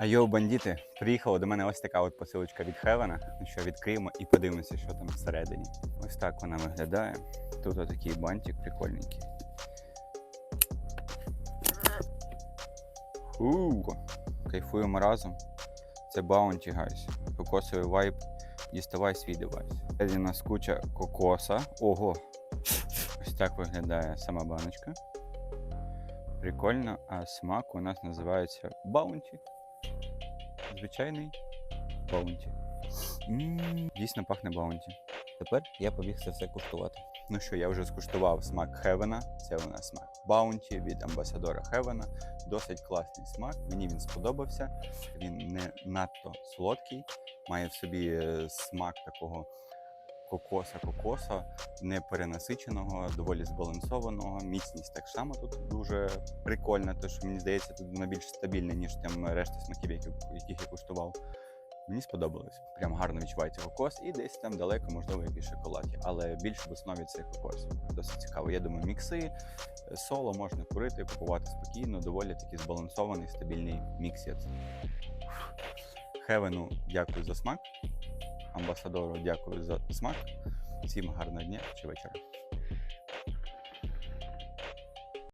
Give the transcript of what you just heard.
А йоу, бандіти, приїхала до мене ось така от посилочка від Хевена. Ну що, відкриємо і подивимося, що там всередині. Ось так вона виглядає. Тут отакий бантик прикольненький. Фу, кайфуємо разом. Це Bounty, гайс. Кокосовий вайб. Діставай свій девайс. Тут у нас куча кокоса. Ого! Ось так виглядає сама баночка. Прикольно, а смак у нас називається Bounty. Звичайний. М, Дійсно пахне баунті. Тепер я побіг це все куштувати. Ну що, я вже скуштував смак Хевена. Це у нас смак Баунті від амбасадора Хевена. Досить класний смак. Мені він сподобався. Він не надто солодкий, має в собі е, смак такого кокоса-кокоса, не перенасиченого, доволі збалансованого. Міцність так само тут дуже прикольна, тому що мені здається, тут вона більш стабільна, ніж там решта смаків, яких я куштував. Мені сподобалось. Прям гарно відчувається кокос, і десь там далеко, можливо, якийсь шоколад. є. Але більше в основі це кокос. Досить цікаво. Я думаю, мікси, е, соло можна курити, купувати спокійно, доволі такий збалансований, стабільний міксець. Хевену дякую за смак. Амбасадору дякую за смак. Всім гарного дня чи вечора.